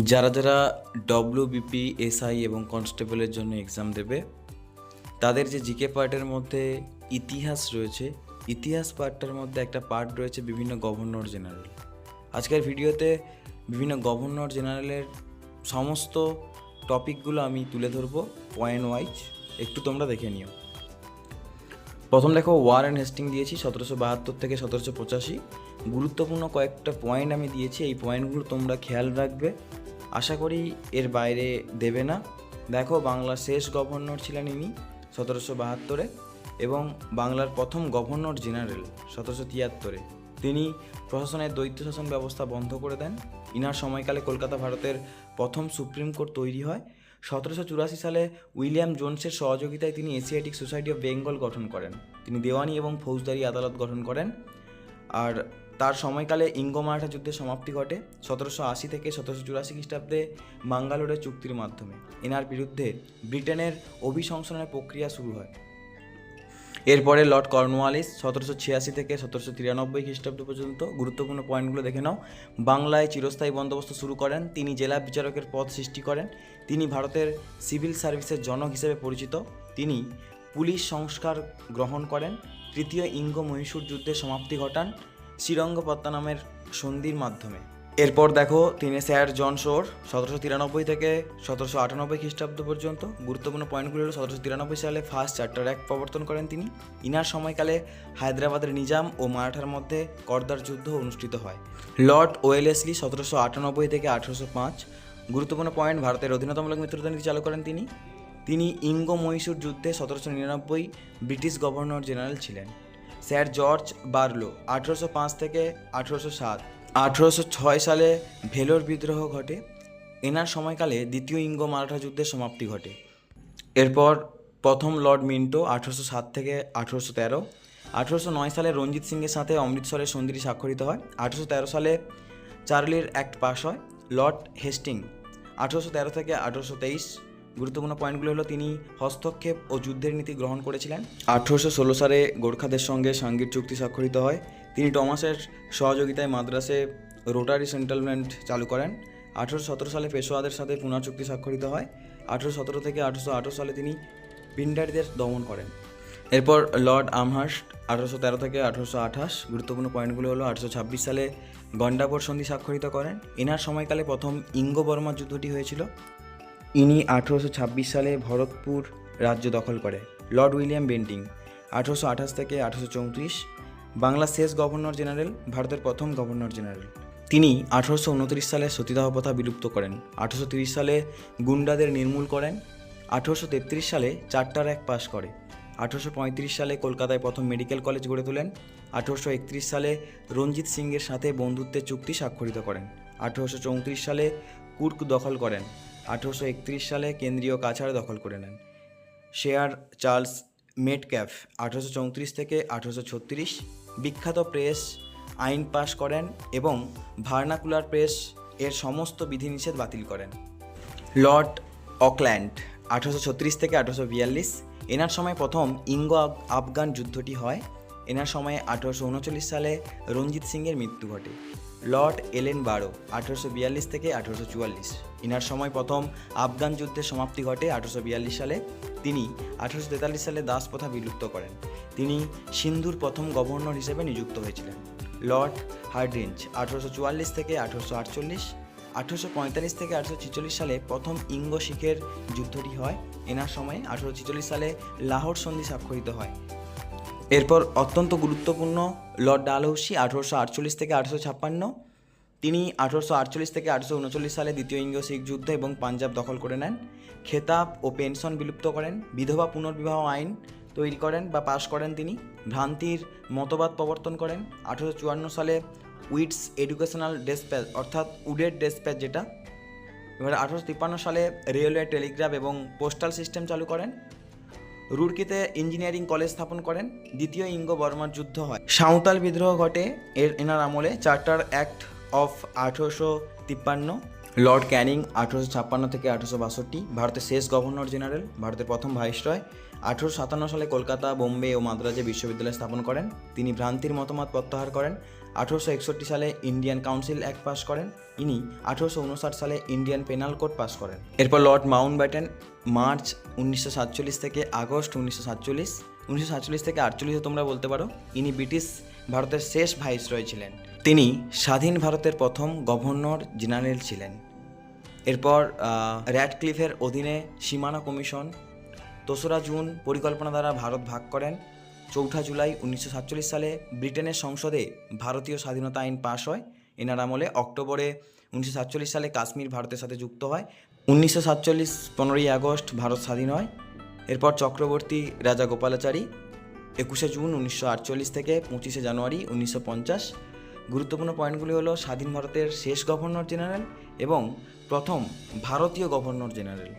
যারা যারা WBP SI এবং কনস্টেবলের জন্য এক্সাম দেবে, তাদের যে জিকে পার্টের মধ্যে ইতিহাস রয়েছে, ইতিহাস পার্টটার মধ্যে একটা পার্ট রয়েছে বিভিন্ন গভর্নর জেনারেল আজকের ভিডিওতে বিভিন্ন গভর্নর জেনারেলের সমস্ত টপিকগুলো আমি তুলে ধরবো পয়েন্ট ওয়াইজ একটু তোমরা দেখে নিও। প্রথম দেখো ওয়ার অ্যান্ড হেস্টিং দিয়েছি সতেরোশো বাহাত্তর থেকে সতেরোশো পঁচাশি। গুরুত্বপূর্ণ কয়েকটা পয়েন্ট আমি দিয়েছি, এই পয়েন্টগুলো তোমরা খেয়াল রাখবে। আশা করি এর বাইরে দেবে না। দেখো, বাংলার শেষ গভর্নর ছিলেন ইনি সতেরোশো বাহাত্তরে এবং বাংলার প্রথম গভর্নর জেনারেল সতেরোশো তিয়াত্তরে। তিনি প্রশাসনের দ্বৈত শাসন ব্যবস্থা বন্ধ করে দেন। ইনার সময়কালে কলকাতা, ভারতের প্রথম সুপ্রিম কোর্ট তৈরি হয়। সতেরোশো চুরাশি সালে উইলিয়াম জোনসের সহযোগিতায় তিনি এশিয়াটিক সোসাইটি অফ বেঙ্গল গঠন করেন। তিনি দেওয়ানি এবং ফৌজদারি আদালত গঠন করেন। আর তার সময়কালে ইঙ্গ মারাঠা যুদ্ধের সমাপ্তি ঘটে। সতেরোশো আশি থেকে সতেরোশো চুরাশি খ্রিস্টাব্দে মাঙ্গালোরের চুক্তির মাধ্যমে। এনার বিরুদ্ধে ব্রিটেনের অভিশংসনের প্রক্রিয়া শুরু হয়। এরপরে লর্ড কর্নওয়ালিস সতেরোশো ছিয়াশি থেকে সতেরোশো তিরানব্বই খ্রিস্টাব্দ পর্যন্ত গুরুত্বপূর্ণ পয়েন্টগুলো দেখে নাও। বাংলায় চিরস্থায়ী বন্দোবস্ত শুরু করেন, তিনি জেলা বিচারকের পদ সৃষ্টি করেন, তিনি ভারতের সিভিল সার্ভিসের জনক হিসেবে পরিচিত, তিনি পুলিশ সংস্কার গ্রহণ করেন, তৃতীয় ইঙ্গ মহীশূর যুদ্ধের সমাপ্তি ঘটান, শ্রীরঙ্গপত্তনমের সন্ধির মাধ্যমে। এরপর দেখো তিনি স্যার জন শোর, সতেরোশো তিরানব্বই থেকে সতেরোশো আটানব্বই খ্রিস্টাব্দ পর্যন্ত। গুরুত্বপূর্ণ পয়েন্টগুলো হলো সতেরোশো তিরানব্বই সালে ফার্স্ট চার্টার অ্যাক্ট প্রবর্তন করেন তিনি। ইনার সময়কালে হায়দ্রাবাদের নিজাম ও মারাঠার মধ্যে করদার যুদ্ধ অনুষ্ঠিত হয়। লর্ড ওয়েলেসলি সতেরোশো আটানব্বই থেকে আঠেরোশো পাঁচ। গুরুত্বপূর্ণ পয়েন্ট ভারতের অধীনতামূলক মিত্রতা চালু করেন তিনি। তিনি ইঙ্গ মহীশূর যুদ্ধে সতেরোশো নিরানব্বই ব্রিটিশ গভর্নর জেনারেল ছিলেন। স্যার জর্জ বার্লো, আঠেরোশো পাঁচ থেকে আঠেরোশো সাত। আঠেরোশো ছয় সালে ভেলোর বিদ্রোহ ঘটে। এনার সময়কালে দ্বিতীয় ইঙ্গ মারাঠা যুদ্ধের সমাপ্তি ঘটে। এরপর প্রথম লর্ড মিন্টো আঠেরোশো সাত থেকে আঠেরোশো তেরো, আঠেরোশো নয় সালে রঞ্জিত সিংয়ের সাথে অমৃতসরের সন্ধিটি স্বাক্ষরিত হয়, আঠেরোশো তেরো সালে চার্লির অ্যাক্ট পাস হয়, লর্ড হেস্টিং, আঠেরোশো তেরো থেকে আঠেরোশো তেইশ গুরুত্বপূর্ণ পয়েন্টগুলো হলো তিনি হস্তক্ষেপ ও যুদ্ধের নীতি গ্রহণ করেছিলেন। আঠেরোশো ষোলো সালে গোর্খাদের সঙ্গে সাঙ্গীর চুক্তি স্বাক্ষরিত হয়। তিনি টমাসের সহযোগিতায় মাদ্রাসে রোটারি সেটেলমেন্ট চালু করেন। আঠেরোশো সতেরো সালে পেশোয়াদের সাথে পুনঃ চুক্তি স্বাক্ষরিত হয়। আঠেরোশো সতেরো থেকে আঠেরোশো আঠেরো সালে তিনি পিন্ডারদের দমন করেন। এরপর লর্ড আমহার্স্ট আঠারোশো তেরো থেকে আঠারোশো আঠাশ গুরুত্বপূর্ণ পয়েন্টগুলো হলো আঠারোশো ছাব্বিশ সালে গন্ডাপর সন্ধি স্বাক্ষরিত করেন। এনার সময়কালে প্রথম ইঙ্গ বর্মা যুদ্ধটি হয়েছিল। ইনি আঠেরোশো ছাব্বিশ সালে ভরতপুর রাজ্য দখল করে, লর্ড উইলিয়াম বেন্টিং। আঠেরোশো আঠাশ থেকে আঠেরোশো চৌত্রিশ শেষ গভর্নর জেনারেল, ভারতের প্রথম গভর্নর জেনারেল। তিনি আঠেরোশো উনত্রিশ সালে সতীদাহ প্রথা বিলুপ্ত করেন, আঠেরোশো তিরিশ সালে গুন্ডাদের নির্মূল করেন, আঠেরোশো সালে চারটার এক পাশ করে, আঠেরোশো পঁয়ত্রিশ সালে কলকাতায় প্রথম মেডিকেল কলেজ গড়ে তোলেন, আঠেরোশো একত্রিশ সালে রঞ্জিত সিংয়ের সাথে বন্ধুত্বের চুক্তি স্বাক্ষরিত করেন, আঠেরোশো চৌত্রিশ সালে কুর্ক দখল করেন আঠেরোশো সালে কেন্দ্রীয় কাছাড় দখল করে নেন। শেয়ার চার্লস মেটক্যাফ আঠেরোশো থেকে আঠেরোশো বিখ্যাত প্রেস আইন পাশ করেন এবং ভার্নাকুলার প্রেস এর সমস্ত বিধিনিষেধ বাতিল করেন। লর্ড অকল্যান্ড আঠারোশো ছত্রিশ থেকে আঠারোশো বিয়াল্লিশ এনার সময় প্রথম ইঙ্গ আফগান যুদ্ধটি হয়। এনার সময়ে আঠারোশো উনচল্লিশ সালে রঞ্জিত সিংয়ের মৃত্যু ঘটে। লর্ড এলেন বারো আঠারোশো থেকে আঠারোশো চুয়াল্লিশ ইনার সময় প্রথম আফগান যুদ্ধের সমাপ্তি ঘটে আঠারোশো বিয়াল্লিশ সালে। তিনি আঠারোশো তেতাল্লিশ সালে দাস প্রথা বিলুপ্ত করেন। তিনি সিন্ধুর প্রথম গভর্নর হিসেবে নিযুক্ত হয়েছিলেন। লর্ড হার্ডিঞ্জ, আঠারোশো চুয়াল্লিশ থেকে আঠেরোশো আটচল্লিশ, আঠেরোশো থেকে আঠেরোশো সালে প্রথম ইঙ্গ শিখের যুদ্ধটি হয়। এনার সময়ে আঠেরোশো সালে লাহোর সন্ধি স্বাক্ষরিত হয়। এরপর অত্যন্ত গুরুত্বপূর্ণ লর্ড ডালহৌসি, আঠারোশো আটচল্লিশ থেকে আঠেরোশো ছাপ্পান্ন তিনি আঠারোশো আটচল্লিশ থেকে আঠেরোশো উনচল্লিশ সালে দ্বিতীয় ইঙ্গ শিখ যুদ্ধ এবং পাঞ্জাব দখল করে নেন, খেতাব ও পেনশন বিলুপ্ত করেন, বিধবা পুনর্বিবাহ আইন তৈরি করেন বা পাশ করেন তিনি, ভ্রান্তির মতবাদ প্রবর্তন করেন, আঠারোশো চুয়ান্ন সালে উইডস এডুকেশনাল ডেসপ্যাচ অর্থাৎ উডের ডেসপ্যাচ যেটা, এবার আঠারোশো তিপ্পান্ন সালে রেলওয়ে টেলিগ্রাফ এবং পোস্টাল সিস্টেম চালু করেন রুড়কিতে ইঞ্জিনিয়ারিং কলেজ স্থাপন করেন, দ্বিতীয় ইঙ্গ বর্মার যুদ্ধ হয়। সাঁওতাল বিদ্রোহ ঘটে এর, এনার আমলে, চার্টার অ্যাক্ট অফ আঠেরোশো তিপ্পান্ন, লর্ড ক্যানিং আঠেরোশো ছাপ্পান্ন থেকে আঠেরোশো বাষট্টি, ভারতের শেষ গভর্নর জেনারেল, ভারতের প্রথম ভাইসরয়। আঠেরোশো সাতান্ন সালে কলকাতা, বোম্বে ও মাদ্রাজে বিশ্ববিদ্যালয় স্থাপন করেন। তিনি ভ্রান্তির মতামত প্রত্যাহার করেন। আঠেরোশো একষট্টি সালে ইন্ডিয়ান কাউন্সিল অ্যাক্ট পাস করেন। ইনি আঠেরোশো উনষাট সালে ইন্ডিয়ান পেনাল কোড পাস করেন। এরপর লর্ড মাউন্ট ব্যাটেন মার্চ উনিশশো সাতচল্লিশ থেকে আগস্ট উনিশশো সাতচল্লিশ। উনিশশো সাতচল্লিশ থেকে আটচল্লিশে তোমরা বলতে পারো, ইনি ব্রিটিশ, ভারতের শেষ ভাইসরয় ছিলেন। তিনি স্বাধীন ভারতের প্রথম গভর্নর জেনারেল ছিলেন। এরপর র্যাডক্লিফের অধীনে সীমানা কমিশন দোসরা জুন পরিকল্পনা দ্বারা ভারত ভাগ করেন। চৌঠা জুলাই উনিশশো সাতচল্লিশ সালে ব্রিটেনের সংসদে ভারতীয় স্বাধীনতা আইন পাশ হয়। এনার আমলে অক্টোবরে উনিশশো সাতচল্লিশ সালে কাশ্মীর ভারতের সাথে যুক্ত হয়। উনিশশো সাতচল্লিশ পনেরোই আগস্ট ভারত স্বাধীন হয়। এরপর চক্রবর্তী রাজা গোপালাচারী, একুশে জুন উনিশশো আটচল্লিশ থেকে পঁচিশে জানুয়ারি উনিশশো পঞ্চাশ গুরুত্বপূর্ণ পয়েন্টগুলি হলো স্বাধীন ভারতের শেষ গভর্নর জেনারেল এবং প্রথম ভারতীয় গভর্নর জেনারেল।